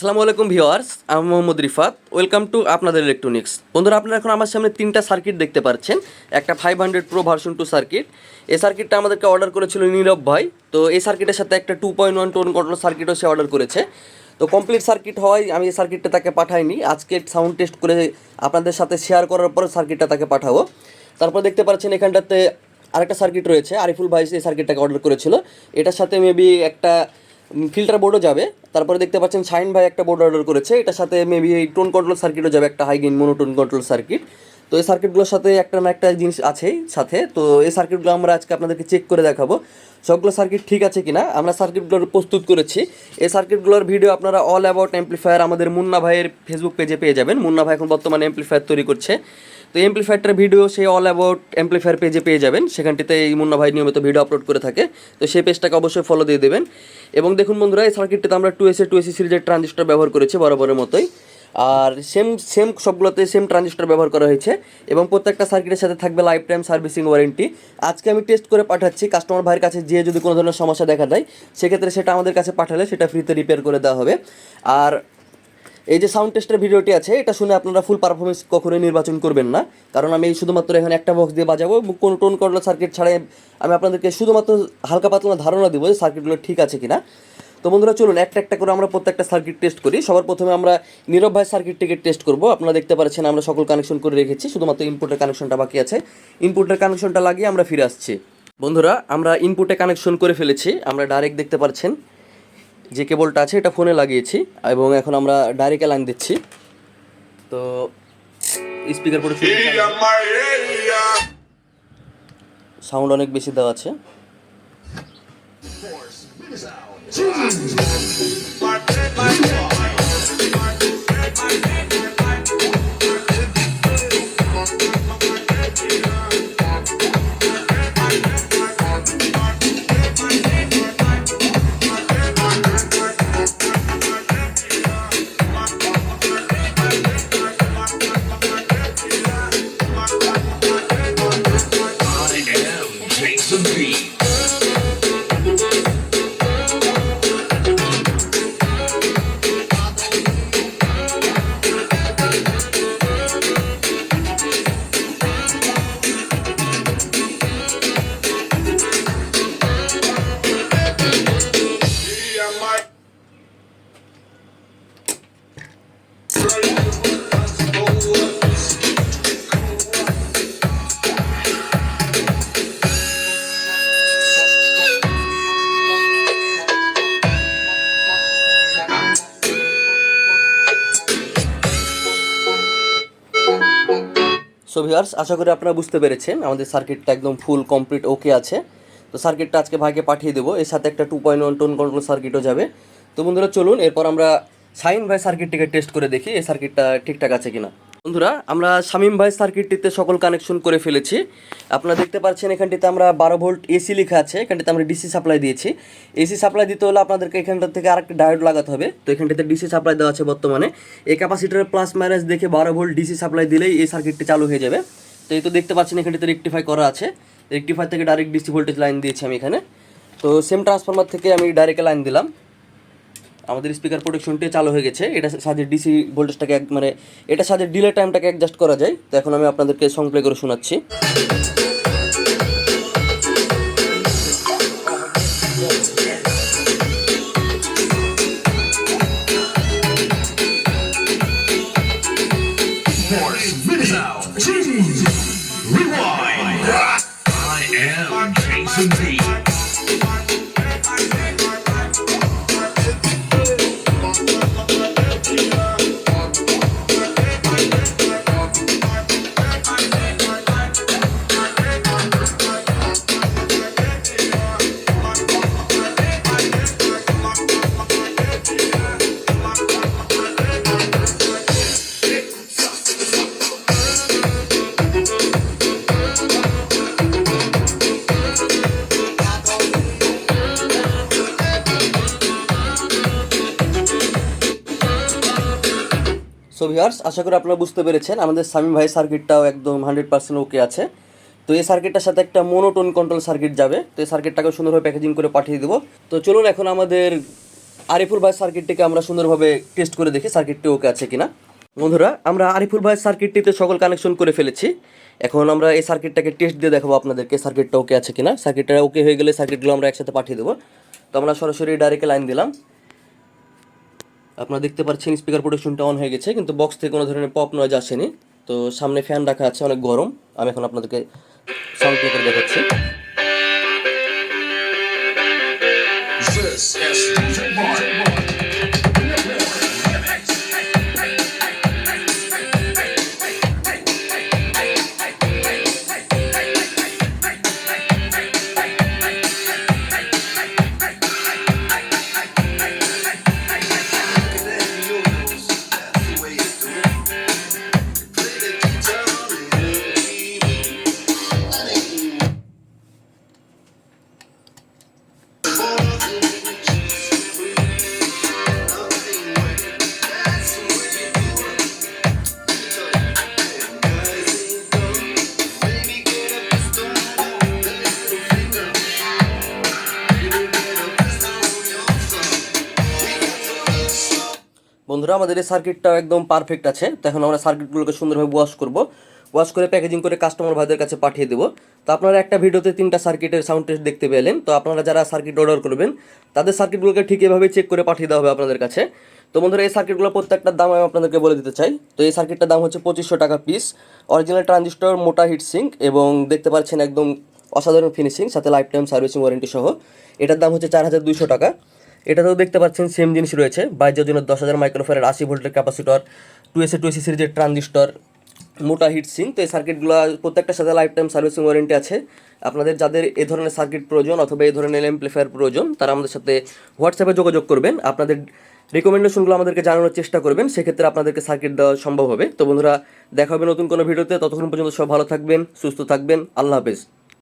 আসসালামু আলাইকুম ভিওয়ার্স আমি মোহাম্মদ রিফাত। ওয়েলকাম টু আপনাদের ইলেকট্রনিক্স বন্ধুরা, আপনারা এখন আমার সামনে তিনটা সার্কিট দেখতে পাচ্ছেন একটা five hundred pro version two circuit এই সার্কিটটা আমাদেরকে অর্ডার করেছিল নীরব ভাই। তো এই সার্কিটের সাথে একটা two point one tone control সার্কিটও সে অর্ডার করেছে। তো কমপ্লিট সার্কিট হওয়ায় আমি এই সার্কিটটা তাকে পাঠাইনি। আজকে সাউন্ড টেস্ট করে আপনাদের সাথে শেয়ার করার পর সার্কিটটা তাকে পাঠাবো। তারপর দেখতে পাচ্ছেন এখানটাতে আরেকটা সার্কিট রয়েছে। আরিফুল ভাই এই সার্কিটটাকে অর্ডার করেছিল। এটার সাথে মেবি একটা ফিল্টার বোর্ডও যাবে। তারপরে দেখতে পাচ্ছেন শাইন ভাই একটা বোর্ড অর্ডার করেছে। এটার সাথে মেবি এই টোন কন্ট্রোল সার্কিটও যাবে, একটা high gain monotone control circuit তো এই সার্কিটগুলোর সাথে একটা না একটা জিনিস আছেই সাথে। তো এই সার্কিটগুলো আমরা আজকে আপনাদেরকে চেক করে দেখাবো। সবগুলো সার্কিট ঠিক আছে কিনা? আমরা সার্কিটগুলোর প্রস্তুত করেছি। এই সার্কিটগুলোর ভিডিও আপনারা অল অ্যাবাউট অ্যাম্পলিফায়ার আমাদের মুন্না ভাইয়ের ফেসবুক পেজে পেয়ে যাবেন। মুন্না ভাই এখন বর্তমানে অ্যাম্পলিফায়ার তৈরি করছে। তো এমপ্লিফায়ারটার ভিডিও সেই অল অ্যাবাউট অ্যাম্পলিফায়ার পেজে পেয়ে যাবেন। সেখানটিতে এই মুন্না ভাই নিয়মিত ভিডিও আপলোড করে থাকে। তো সেই পেজটাকে অবশ্যই ফলো দিয়ে দেবেন। এবং দেখুন বন্ধুরা, এই সার্কিটটিতে আমরা টু এসে টু এসি সিরিজের ট্রানজিস্টার ব্যবহার করেছি বরাবরের মতোই। আর সেম সেম সবগুলোতে সেম ট্রানজিস্টার ব্যবহার করা হয়েছে। এবং প্রত্যেকটা সার্কিটের সাথে থাকবে লাইফ টাইম সার্ভিসিং ওয়ারেন্টি আজকে আমি টেস্ট করে পাঠাচ্ছি কাস্টমার ভাইয়ের কাছে যে যদি কোনো ধরনের সমস্যা দেখা দেয়, সেক্ষেত্রে সেটা আমাদের কাছে পাঠালে সেটা ফ্রিতে রিপেয়ার করে দেওয়া হবে। আর এই যে সাউন্ড টেস্টের ভিডিওটি আছে, এটা শুনে আপনারা ফুল পারফরমেন্স কখনোই নির্বাচন করবেন না। কারণ আমি শুধুমাত্র এখানে একটা বক্স দিয়ে বাজাবো কোনো টোন কন্ট্রোল সার্কিট ছাড়াই আমি আপনাদেরকে শুধুমাত্র হালকা পাতলা ধারণা দিব যে সার্কিটগুলো ঠিক আছে কিনা। তো বন্ধুরা, চলুন, একটা একটা করে আমরা প্রত্যেকটা সার্কিট টেস্ট করি। সবার প্রথমে আমরা নীরব ভাই সার্কিটটিকে টেস্ট করব। আপনারা দেখতে পাচ্ছেন আমরা সকল কানেকশন করে রেখেছি, শুধুমাত্র ইনপুটের কানেকশনটা বাকি আছে। ইনপুটের কানেকশনটা লাগিয়ে আমরা ফিরে আসছি। বন্ধুরা, আমরা ইনপুটে কানেকশন করে ফেলেছি, আমরা ডাইরেক্ট দেখতে পাচ্ছেন যে কেবলটা আছে এটা ফোনে লাগিয়েছি এবং এখন আমরা ডাইরেক্ট লাইন দিচ্ছি তো স্পিকার পরে সাউন্ড অনেক বেশি দেওয়া আছে I সো ভিউয়ার্স আশা করি আপনারা বুঝতে পেরেছেন, আমাদের সার্কিটটা একদম ফুল কমপ্লিট ওকে আছে। তো সার্কিটটা আজকে ভাইকে পাঠিয়ে দেবো, এর সাথে একটা two point one tone control সার্কিটও যাবে। তো বন্ধুরা, চলুন, এরপর আমরা সাইন ভাই সার্কিটটিকে টেস্ট করে দেখি, এই সার্কিটটা ঠিকঠাক আছে কিনা। বন্ধুরা, আমরা শামিম ভাই সার্কিটটিতে সকল কানেকশন করে ফেলেছি। আপনারা দেখতে পাচ্ছেন, এখানটিতে আমরা বারো ভোল্ট এসি লেখা আছে, এখানটিতে আমরা ডিসি সাপ্লাই দিয়েছি। এসি সাপ্লাই দিতে হলে আপনাদেরকে এখানটা থেকে আরেকটা ডায়োড লাগাতে হবে। তো এখানটিতে ডিসি সাপ্লাই দেওয়া আছে বর্তমানে। এই ক্যাপাসিটারের প্লাস মাইনাস দেখে বারো ভোল্ট ডিসি সাপ্লাই দিলেই এই সার্কিটটি চালু হয়ে যাবে। তো এই তো দেখতে পাচ্ছেন, এখানটিতে রেকটিফাই করা আছে। রেকটিফাই থেকে ডাইরেক্ট ডিসি ভোল্টেজ লাইন দিয়েছি আমি এখানে। তো সেম ট্রান্সফরমার থেকে আমি ডাইরেক্ট লাইন দিলাম। আমাদের স্পিকার প্রোটেকশনটি চালু হয়ে গেছে। এটা সাথে ডিসি ভোল্টেজটাকে এক মানে এটা সাথে ডিলে টাইমটাকে অ্যাডজাস্ট করা যায়। তো এখন আমি আপনাদেরকে সং প্লে করে শোনাচ্ছি। সো ভিউয়ার্স আশা করি আপনারা বুঝতে পেরেছেন, আমাদের সামিম ভাই সার্কিটটাও একদম হান্ড্রেড পার্সেন্ট ওকে আছে। তো এই সার্কিটটার সাথে একটা মোনোটোন কন্ট্রোল সার্কিট যাবে, তো এই সার্কিটটাকে সুন্দরভাবে প্যাকেজিং করে পাঠিয়ে দেবো। তো চলুন এখন আমাদের আরিফুল ভাই সার্কিটটিকে আমরা সুন্দরভাবে টেস্ট করে দেখি সার্কিটটি ওকে আছে কিনা। বন্ধুরা, আমরা আরিফুল ভাই সার্কিটটিতে সকল কানেকশন করে ফেলেছি। এখন আমরা এই সার্কিটটাকে টেস্ট দিয়ে দেখাবো আপনাদেরকে সার্কিটটা ওকে আছে কিনা। সার্কিটটা ওকে হয়ে গেলে সার্কিটগুলো আমরা একসাথে পাঠিয়ে দেবো। তো আমরা সরাসরি ডাইরেক্ট লাইন দিলাম। আপনারা দেখতে পাচ্ছেন স্পিকার প্রোটেকশনটা অন হয়ে গেছে, কিন্তু বক্স থেকে কোনো ধরনের পপ নয়েজ আসেনি। তো সামনে ফ্যান রাখা আছে, অনেক গরম। আমি এখন আপনাদেরকে সাউন্ড প্লে করে দেখাচ্ছি। This is DJ Mark. বন্ধুরা, আমাদের এই সার্কিটটাও একদম পারফেক্ট আছে। তো এখন আমরা সার্কিটগুলোকে সুন্দরভাবে ওয়াশ করব। ওয়াশ করে প্যাকেজিং করে কাস্টমার ভাইদের কাছে পাঠিয়ে দেবো। তো আপনারা একটা ভিডিওতে তিনটা সার্কিটের সাউন্ড টেস্ট দেখতে পেলেন। তো আপনারা যারা সার্কিট অর্ডার করবেন, তাদের সার্কিটগুলোকে ঠিক এভাবে চেক করে পাঠিয়ে দেওয়া হবে আপনাদের কাছে। তো বন্ধুরা, এই সার্কিটগুলো প্রত্যেকটার দাম আমি আপনাদেরকে বলে দিতে চাই। তো এই সার্কিটটার দাম হচ্ছে পঁচিশশো টাকা পিস অরিজিনাল ট্রানজিস্টর মোটা হিট সিঙ্ক এবং দেখতে পাচ্ছেন একদম অসাধারণ ফিনিশিং সাথে লাইফ টাইম সার্ভিসিং ওয়ারেন্টি সহ। এটার দাম হচ্ছে চার হাজার দুইশো টাকা। এটাতেও দেখতে পাচ্ছেন সেম জিনিস রয়েছে। বাইশের জন্য দশ হাজার মাইক্রোফারের আশি ভোল্টের capacitor two S A two S C series transistor মোটা হিট সিং তো এই সার্কিটগুলো প্রত্যেকটার সাথে লাইফ টাইম সার্ভিসিং ওয়ারেন্টি আছে। আপনাদের যাদের এই ধরনের সার্কিট প্রয়োজন অথবা এই ধরনের এমপ্লিফায়ার প্রয়োজন, তারা আমাদের সাথে হোয়াটসঅ্যাপে যোগাযোগ করবেন। আপনাদের রেকমেন্ডেশনগুলো আমাদেরকে জানানোর চেষ্টা করবেন। সেক্ষেত্রে আপনাদেরকে সার্কিট দেওয়া সম্ভব হবে। তো বন্ধুরা, দেখা হবে নতুন কোনো ভিডিওতে। ততক্ষণ পর্যন্ত সব ভালো থাকবেন, সুস্থ থাকবেন। আল্লাহ হাফেজ।